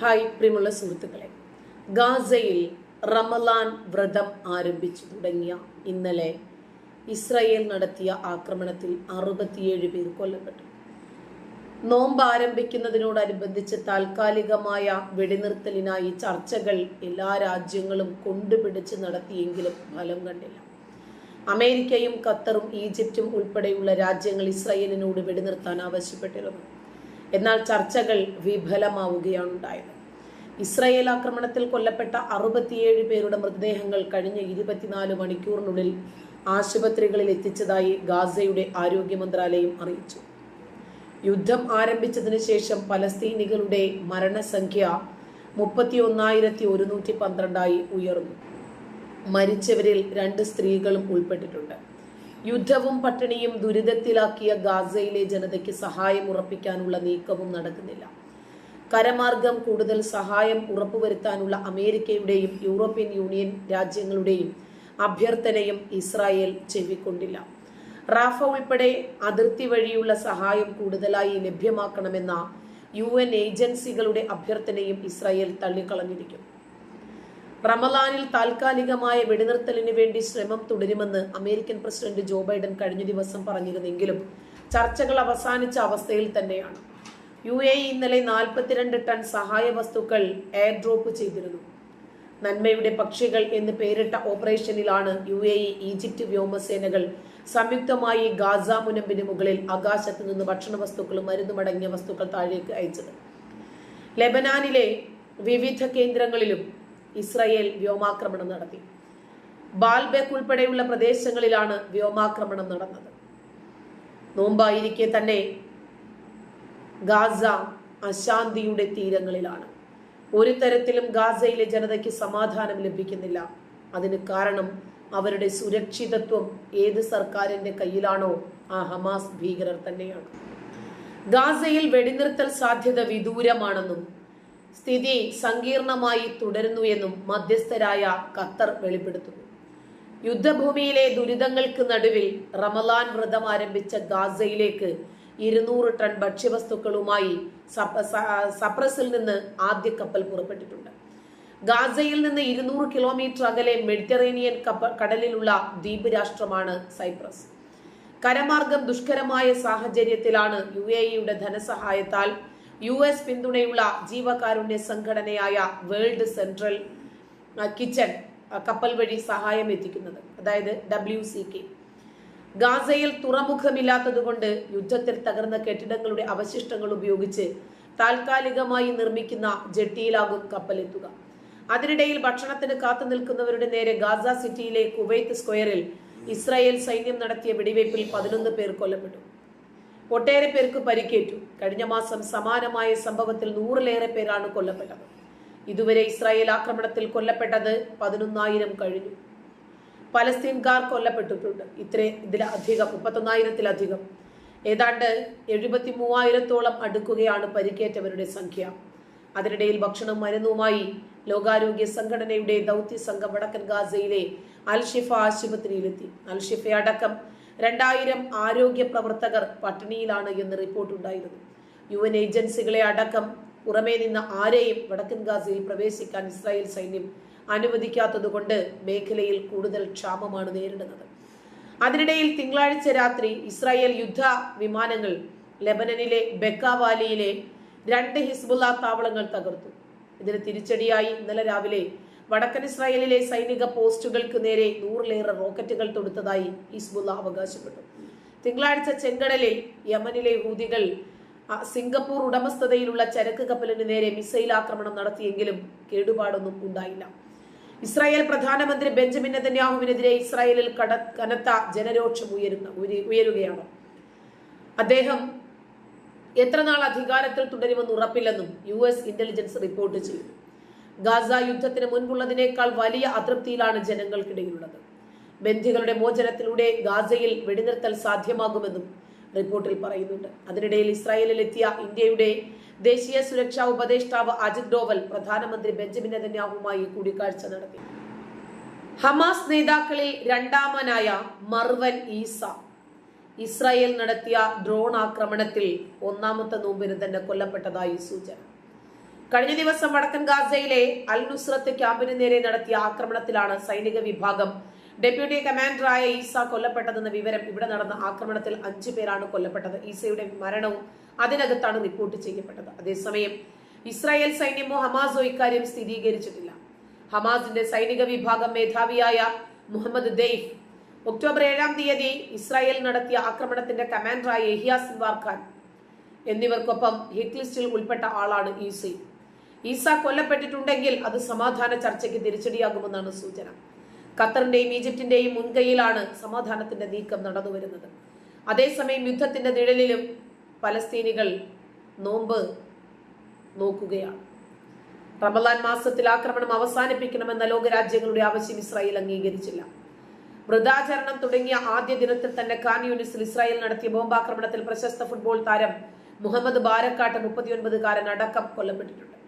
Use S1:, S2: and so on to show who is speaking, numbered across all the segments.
S1: Hi പ്രിയമുള്ള സുഹൃത്തുക്കളെ. ഗാസയിൽ റമലാൻ വ്രതം ആരംഭിച്ചു തുടങ്ങിയ ഇന്നലെ ഇസ്രയേൽ നടത്തിയ ആക്രമണത്തിൽ അറുപത്തിയേഴ് പേർ കൊല്ലപ്പെട്ടു. നോമ്പ് ആരംഭിക്കുന്നതിനോടനുബന്ധിച്ച് താൽക്കാലികമായ വെടിനിർത്തലിനായി ചർച്ചകൾ എല്ലാ രാജ്യങ്ങളും കൊണ്ടുപിടിച്ച് നടത്തിയെങ്കിലും ഫലം കണ്ടില്ല. അമേരിക്കയും ഖത്തറും ഈജിപ്തും ഉൾപ്പെടെയുള്ള രാജ്യങ്ങൾ ഇസ്രയേലിനോട് വെടിനിർത്താൻ ആവശ്യപ്പെട്ടിരുന്നു. എന്നാൽ ചർച്ചകൾ വിഫലമാവുകയാണ് ഉണ്ടായത് ഇസ്രായേൽ ആക്രമണത്തിൽ കൊല്ലപ്പെട്ട അറുപത്തിയേഴ് പേരുടെ മൃതദേഹങ്ങൾ കഴിഞ്ഞ ഇരുപത്തിനാല് മണിക്കൂറിനുള്ളിൽ ആശുപത്രികളിൽ എത്തിച്ചതായി ഗാസയുടെ ആരോഗ്യ മന്ത്രാലയം അറിയിച്ചു. യുദ്ധം ആരംഭിച്ചതിന് ശേഷം പലസ്തീനികളുടെ മരണസംഖ്യ മുപ്പത്തി ഒന്നായിരത്തി ഒരുന്നൂറ്റി പന്ത്രണ്ടായി ഉയർന്നു. മരിച്ചവരിൽ രണ്ട് സ്ത്രീകളും ഉൾപ്പെട്ടിട്ടുണ്ട്. യുദ്ധവും പട്ടിണിയും ദുരിതത്തിലാക്കിയ ഗാസയിലെ ജനതയ്ക്ക് സഹായം ഉറപ്പിക്കാനുള്ള നീക്കവും നടക്കുന്നില്ല. കരമാർഗം കൂടുതൽ സഹായം ഉറപ്പുവരുത്താനുള്ള അമേരിക്കയുടെയും യൂറോപ്യൻ യൂണിയൻ രാജ്യങ്ങളുടെയും അഭ്യർത്ഥനയും ഇസ്രായേൽ ചെവിക്കൊണ്ടില്ല. റാഫ ഉൾപ്പെടെ അതിർത്തി വഴിയുള്ള സഹായം കൂടുതലായി ലഭ്യമാക്കണമെന്ന യു ഏജൻസികളുടെ അഭ്യർത്ഥനയും ഇസ്രായേൽ തള്ളിക്കളഞ്ഞിരിക്കും. റമലാനിൽ താൽക്കാലികമായ വെടിനിർത്തലിന് വേണ്ടി ശ്രമം തുടരുമെന്ന് അമേരിക്കൻ പ്രസിഡന്റ് ജോ ബൈഡൻ കഴിഞ്ഞ ദിവസം പറഞ്ഞിരുന്നെങ്കിലും ചർച്ചകൾ അവസാനിച്ച അവസ്ഥയിൽ തന്നെയാണ്. യു എ ഇന്നലെ നാൽപ്പത്തിരണ്ട് ടൺ സഹായ വസ്തുക്കൾ എയർ ഡ്രോപ്പ് ചെയ്തിരുന്നു. നന്മയുടെ പക്ഷികൾ എന്ന് പേരിട്ട ഓപ്പറേഷനിലാണ് യു എ ഇ ഈജിപ്റ്റ് വ്യോമസേനകൾ സംയുക്തമായി ഗാസ മുനമ്പിന് മുകളിൽ ആകാശത്ത് നിന്ന് ഭക്ഷണ വസ്തുക്കളും മരുന്നുമടങ്ങിയ വസ്തുക്കൾ താഴേക്ക് അയച്ചത്. ലെബനാനിലെ വിവിധ കേന്ദ്രങ്ങളിലും ഇസ്രയേൽ വ്യോമാക്രമണം നടത്തി. ബാൽബെക്ക് ഉൾപ്പെടെയുള്ള പ്രദേശങ്ങളിലാണ് വ്യോമാക്രമണം നടന്നത്. നോമ്പായിരിക്കെ തന്നെ ഗാസ അശാന്തിയുടെ തീരങ്ങളിലാണ്. ഒരു തരത്തിലും ഗാസയിലെ ജനതയ്ക്ക് സമാധാനം ലഭിക്കുന്നില്ല. അതിന് കാരണം അവരുടെ സുരക്ഷിതത്വം ഏത് സർക്കാരിന്റെ കയ്യിലാണോ ആ ഹമാസ് ഭീകരർ തന്നെയാണ്. ഗാസയിൽ വെടിനിർത്തൽ സാധ്യത വിദൂരമാണെന്നും സ്ഥിതി സങ്കീർണമായി തുടരുന്നു എന്നും മധ്യസ്ഥരായ ഖത്തർ വെളിപ്പെടുത്തുന്നു. യുദ്ധഭൂമിയിലെ ദുരിതങ്ങൾക്ക് നടുവിൽ റമലാൻ വ്രതം ആരംഭിച്ച ഗാസയിലേക്ക് ഇരുന്നൂറ് ടൺ ഭക്ഷ്യവസ്തുക്കളുമായി സപ്രസിൽ നിന്ന് ആദ്യ കപ്പൽ പുറപ്പെട്ടിട്ടുണ്ട്. ഗാസയിൽ നിന്ന് ഇരുന്നൂറ് കിലോമീറ്റർ അകലെ മെഡിറ്ററേനിയൻ കടലിലുള്ള ദ്വീപ് രാഷ്ട്രമാണ് സൈപ്രസ്. കരമാർഗം ദുഷ്കരമായ സാഹചര്യത്തിലാണ് യു എ ധനസഹായത്താൽ യു എസ് പിന്തുണയുള്ള ജീവകാരുണ്യ സംഘടനയായ വേൾഡ് സെൻട്രൽ കിച്ചൺ കപ്പൽ വഴി സഹായം എത്തിക്കുന്നത്. അതായത് ഡബ്ല്യു സി കെ ഗാസയിൽ തുറമുഖമില്ലാത്തതുകൊണ്ട് യുദ്ധത്തിൽ തകർന്ന കെട്ടിടങ്ങളുടെ അവശിഷ്ടങ്ങൾ ഉപയോഗിച്ച് താൽക്കാലികമായി നിർമ്മിക്കുന്ന ജെട്ടിയിലാകും കപ്പലെത്തുക. അതിനിടയിൽ ഭക്ഷണത്തിന് കാത്തു നിൽക്കുന്നവരുടെ നേരെ ഗാസ സിറ്റിയിലെ കുവൈത്ത് സ്ക്വയറിൽ ഇസ്രായേൽ സൈന്യം നടത്തിയ വെടിവയ്പിൽ പതിനൊന്ന് പേർ കൊല്ലപ്പെട്ടു. ഒട്ടേറെ പേർക്ക് പരിക്കേറ്റു. കഴിഞ്ഞ മാസം സമാനമായ സംഭവത്തിൽ നൂറിലേറെ പേരാണ് കൊല്ലപ്പെട്ടത്. ഇതുവരെ ഇസ്രായേൽ ആക്രമണത്തിൽ കൊല്ലപ്പെട്ടത് പതിനൊന്നായിരം കഴിഞ്ഞു. പലസ്തീൻകാർ കൊല്ലപ്പെട്ടിട്ടുണ്ട്. ഇത്ര ഇതിലധികം മുപ്പത്തൊന്നായിരത്തിലധികം. ഏതാണ്ട് എഴുപത്തി മൂവായിരത്തോളം അടുക്കുകയാണ് പരിക്കേറ്റവരുടെ സംഖ്യ. അതിനിടയിൽ ഭക്ഷണം മരുന്നുമായി ലോകാരോഗ്യ സംഘടനയുടെ ദൗത്യ സംഘം വടക്കൻ ഗാസയിലെ അൽഷിഫ ആശുപത്രിയിലെത്തി. അൽഷിഫ അടക്കം രണ്ടായിരം ആരോഗ്യ പ്രവർത്തകർ പട്ടിണിയിലാണ് എന്ന് റിപ്പോർട്ടുണ്ടായിരുന്നു യു എൻ ഏജൻസികളെ അടക്കം പുറമേ നിന്ന് ആരെയും വടക്കൻ ഗാസയിൽ പ്രവേശിക്കാൻ ഇസ്രായേൽ സൈന്യം അനുവദിക്കാത്തതുകൊണ്ട് മേഖലയിൽ കൂടുതൽ ക്ഷാമമാണ് നേരിടുന്നത്. അതിനിടയിൽ തിങ്കളാഴ്ച രാത്രി ഇസ്രായേൽ യുദ്ധ വിമാനങ്ങൾ ലെബനനിലെ ബെക്കാവാലിയിലെ രണ്ട് ഹിസ്ബുല്ല താവളങ്ങൾ തകർത്തു. ഇതിന് തിരിച്ചടിയായി ഇന്നലെ രാവിലെ വടക്കൻ ഇസ്രായേലിലെ സൈനിക പോസ്റ്റുകൾക്ക് നേരെ നൂറിലേറെ റോക്കറ്റുകൾ തൊടുത്തതായി ഹിസ്ബുല്ല അവകാശപ്പെട്ടു. തിങ്കളാഴ്ച ചെങ്കടലിൽ യമനിലെ ഹൂതികൾ സിംഗപ്പൂർ ഉടമസ്ഥതയിലുള്ള ചരക്ക് കപ്പലിന് നേരെ മിസൈൽ ആക്രമണം നടത്തിയെങ്കിലും കേടുപാടൊന്നും ഉണ്ടായില്ല. ഇസ്രായേൽ പ്രധാനമന്ത്രി ബെഞ്ചമിൻ നെതന്യാഹുവിനെതിരെ ഇസ്രായേലിൽ കട കനത്ത ജനരോക്ഷം ഉയരുന്ന ഉയരുകയാണ്. അദ്ദേഹം എത്ര നാൾ അധികാരത്തിൽ തുടരുമെന്ന് ഉറപ്പില്ലെന്നും യു എസ് ഇന്റലിജൻസ് റിപ്പോർട്ട് ചെയ്തു ഗാസ യുദ്ധത്തിന് മുൻപുള്ളതിനേക്കാൾ വലിയ അതൃപ്തിയിലാണ് ജനങ്ങൾക്കിടയിലുള്ളത്. ബന്ധികളുടെ മോചനത്തിലൂടെ ഗാസയിൽ വെടിനിർത്തൽ സാധ്യമാകുമെന്നും റിപ്പോർട്ടിൽ പറയുന്നുണ്ട്. അതിനിടയിൽ ഇസ്രായേലിലെത്തിയ ഇന്ത്യയുടെ ദേശീയ സുരക്ഷാ ഉപദേഷ്ടാവ് അജിത് ഡോവൽ പ്രധാനമന്ത്രി ബെഞ്ചമിൻ നെതന്യാഹുമായി കൂടിക്കാഴ്ച നടത്തി. ഹമാസ് നേതാക്കളിൽ രണ്ടാമനായ മർവൻ ഈസ. ഇസ്രായേൽ നടത്തിയ ഡ്രോൺ ആക്രമണത്തിൽ ഒന്നാമത്തെ നോമ്പിന് തന്നെ കൊല്ലപ്പെട്ടതായി സൂചന. കഴിഞ്ഞ ദിവസം വടക്കൻ ഗാസയിലെ അൽ നുസ്രത്ത് ക്യാമ്പിന് നേരെ നടത്തിയ ആക്രമണത്തിലാണ് സൈനിക വിഭാഗം. ഡെപ്യൂട്ടി കമാൻഡറായ ഈസ കൊല്ലപ്പെട്ടതെന്ന വിവരം ഇവിടെ നടന്ന ആക്രമണത്തിൽ അഞ്ചു പേരാണ് കൊല്ലപ്പെട്ടത്. ഈസയുടെ മരണവും അതിനകത്താണ് റിപ്പോർട്ട് ചെയ്യപ്പെട്ടത്. അതേസമയം ഇസ്രായേൽ സൈന്യമോ ഹമാസോ ഇക്കാര്യം സ്ഥിരീകരിച്ചിട്ടില്ല. ഹമാസിന്റെ സൈനിക വിഭാഗം മേധാവിയായ മുഹമ്മദ് ദെയ്ഫ് ഒക്ടോബർ ഏഴാം തീയതി ഇസ്രായേൽ നടത്തിയ ആക്രമണത്തിന്റെ കമാൻഡറായ എഹിയാസ് സിൻവാർ ഖാൻ എന്നിവർക്കൊപ്പം ഹിറ്റ് ലിസ്റ്റിൽ ഉൾപ്പെട്ട ആളാണ് ഈസി ഈസ കൊല്ലപ്പെട്ടിട്ടുണ്ടെങ്കിൽ അത് സമാധാന ചർച്ചയ്ക്ക് തിരിച്ചടിയാകുമെന്നാണ് സൂചന. ഖത്തറിന്റെയും ഈജിപ്തിന്റെയും മുൻകൈയിലാണ് സമാധാനത്തിന്റെ നീക്കം നടന്നു വരുന്നത് അതേസമയം യുദ്ധത്തിന്റെ നിഴലിലും പലസ്തീനികൾ നോമ്പ് നോക്കുകയാണ്. റമലാൻ മാസത്തിൽ ആക്രമണം അവസാനിപ്പിക്കണമെന്ന ലോകരാജ്യങ്ങളുടെ ആവശ്യം ഇസ്രായേൽ അംഗീകരിച്ചില്ല. വൃതാചരണം തുടങ്ങിയ ആദ്യ ദിനത്തിൽ തന്നെ ഖാൻ യൂണിസിൽ ഇസ്രായേൽ നടത്തിയ ബോംബാക്രമണത്തിൽ പ്രശസ്ത ഫുട്ബോൾ താരം മുഹമ്മദ് ബാരക്കാട്ട് മുപ്പത്തിയൊൻപതുകാരൻ അടക്കം കൊല്ലപ്പെട്ടിട്ടുണ്ട്.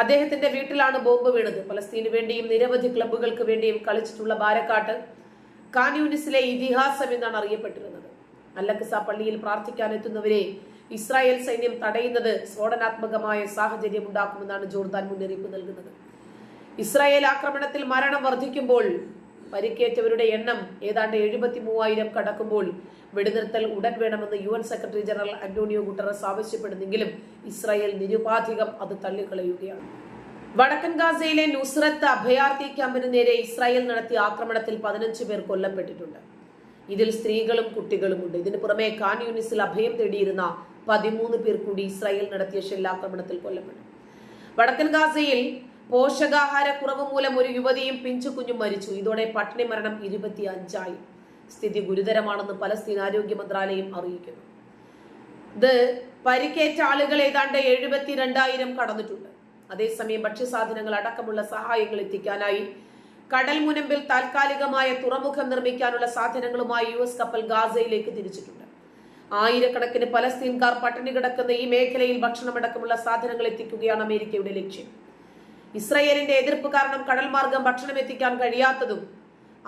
S1: അദ്ദേഹത്തിന്റെ വീട്ടിലാണ് ബോംബ് വീണത്. ഫലസ്തീനു വേണ്ടിയും നിരവധി ക്ലബ്ബുകൾക്ക് വേണ്ടിയും കളിച്ചിട്ടുള്ള ബാരക്കാട്ട് യൂണിസിലെ ഇതിഹാസം എന്നാണ് അറിയപ്പെട്ടിരുന്നത്. അല്ലക്സ പള്ളിയിൽ പ്രാർത്ഥിക്കാൻ എത്തുന്നവരെ ഇസ്രായേൽ സൈന്യം തടയുന്നത് സ്ഫോടനാത്മകമായ സാഹചര്യം ഉണ്ടാക്കുമെന്നാണ് ജോർദാൻ മുന്നറിയിപ്പ് നൽകുന്നത്. ഇസ്രായേൽ ആക്രമണത്തിൽ മരണം വർദ്ധിക്കുമ്പോൾ പരിക്കേറ്റവരുടെ എണ്ണം ഏതാണ്ട് എഴുപത്തി മൂവായിരം കടക്കുമ്പോൾ വെടിനിർത്തൽ ഉടൻ വേണമെന്ന് U N secretary general Antonio Guterres ആവശ്യപ്പെടുന്നെങ്കിലും Israel നിരുപാധികം അത് തള്ളിക്കളയുകയാണ്. വടക്കൻ ഗാസയിലെ നുസ്രത്ത് അഭയാർത്ഥി ക്യാമ്പിന് നേരെ ഇസ്രായേൽ നടത്തിയ ആക്രമണത്തിൽ പതിനഞ്ച് പേർ കൊല്ലപ്പെട്ടിട്ടുണ്ട്. ഇതിൽ സ്ത്രീകളും കുട്ടികളുമുണ്ട് ഇതിനു പുറമെ ഖാൻ യൂണിസിൽ അഭയം തേടിയിരുന്ന പതിമൂന്ന് പേർ കൂടി ഇസ്രായേൽ നടത്തിയ ഷെല്ലാക്രമണത്തിൽ കൊല്ലപ്പെട്ടു. വടക്കൻ ഗാസയിൽ പോഷകാഹാര കുറവ് മൂലം ഒരു യുവതിയും പിഞ്ചു കുഞ്ഞും മരിച്ചു. ഇതോടെ പട്ടിണി മരണം ഇരുപത്തി അഞ്ചായി സ്ഥിതി ഗുരുതരമാണെന്ന് പലസ്തീൻ ആരോഗ്യ മന്ത്രാലയം അറിയിക്കുന്നു. ഇത് പരിക്കേറ്റ ആളുകൾ ഏതാണ്ട് എഴുപത്തി രണ്ടായിരം കടന്നിട്ടുണ്ട്. അതേസമയം ഭക്ഷ്യസാധനങ്ങൾ അടക്കമുള്ള സഹായങ്ങൾ എത്തിക്കാനായി കടൽ മുനമ്പിൽ താൽക്കാലികമായ തുറമുഖം നിർമ്മിക്കാനുള്ള സാധനങ്ങളുമായി യു എസ് കപ്പൽ ഗാസയിലേക്ക് തിരിച്ചിട്ടുണ്ട്. ആയിരക്കണക്കിന് പലസ്തീൻകാർ പട്ടിണി കിടക്കുന്ന ഈ മേഖലയിൽ ഭക്ഷണമടക്കമുള്ള സാധനങ്ങൾ എത്തിക്കുകയാണ് അമേരിക്കയുടെ ലക്ഷ്യം. ഇസ്രയേലിന്റെ എതിർപ്പ് കാരണം കടൽ മാർഗം ഭക്ഷണം എത്തിക്കാൻ കഴിയാത്തതും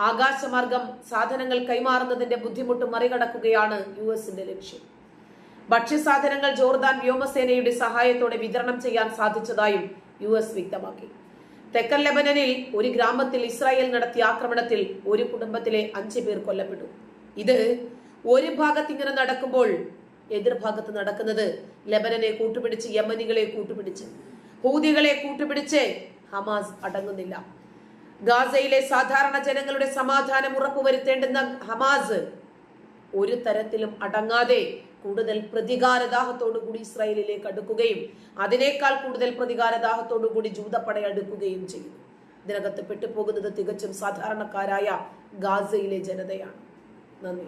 S1: ആകാശമാർഗം സാധനങ്ങൾ കൈമാറുന്നതിന്റെ ബുദ്ധിമുട്ട് മറികടക്കുകയാണ് യു എസിന്റെ ലക്ഷ്യം. ഭക്ഷ്യസാധനങ്ങൾ ജോർദാൻ വ്യോമസേനയുടെ സഹായത്തോടെ വിതരണം ചെയ്യാൻ സാധിച്ചതായും യു എസ് വ്യക്തമാക്കി. തെക്കൻ ലെബനനിൽ ഒരു ഗ്രാമത്തിൽ ഇസ്രായേൽ നടത്തിയ ആക്രമണത്തിൽ ഒരു കുടുംബത്തിലെ അഞ്ചു പേർ കൊല്ലപ്പെട്ടു. ഇത് ഒരു ഭാഗത്ത് ഇങ്ങനെ നടക്കുമ്പോൾ എതിർഭാഗത്ത് നടക്കുന്നത് ലെബനനെ കൂട്ടുപിടിച്ച് യമനികളെ കൂട്ടുപിടിച്ച്. ഹൂതികളെ കൂട്ടുപിടിച്ച് ഹമാസ് അടങ്ങുന്നില്ല. ഗാസയിലെ സാധാരണ ജനങ്ങളുടെ സമാധാനം ഉറപ്പുവരുത്തേണ്ടുന്ന ഹമാസ് ഒരു തരത്തിലും അടങ്ങാതെ കൂടുതൽ പ്രതികാരദാഹത്തോടു കൂടി ഇസ്രായേലിലേക്ക് അടുക്കുകയും അതിനേക്കാൾ കൂടുതൽ പ്രതികാരദാഹത്തോടു കൂടി ജൂതപ്പട അടുക്കുകയും ചെയ്യും ഇതിനകത്ത് പെട്ടുപോകുന്നത് തികച്ചും സാധാരണക്കാരായ ഗാസയിലെ ജനതയാണ്. നന്ദി.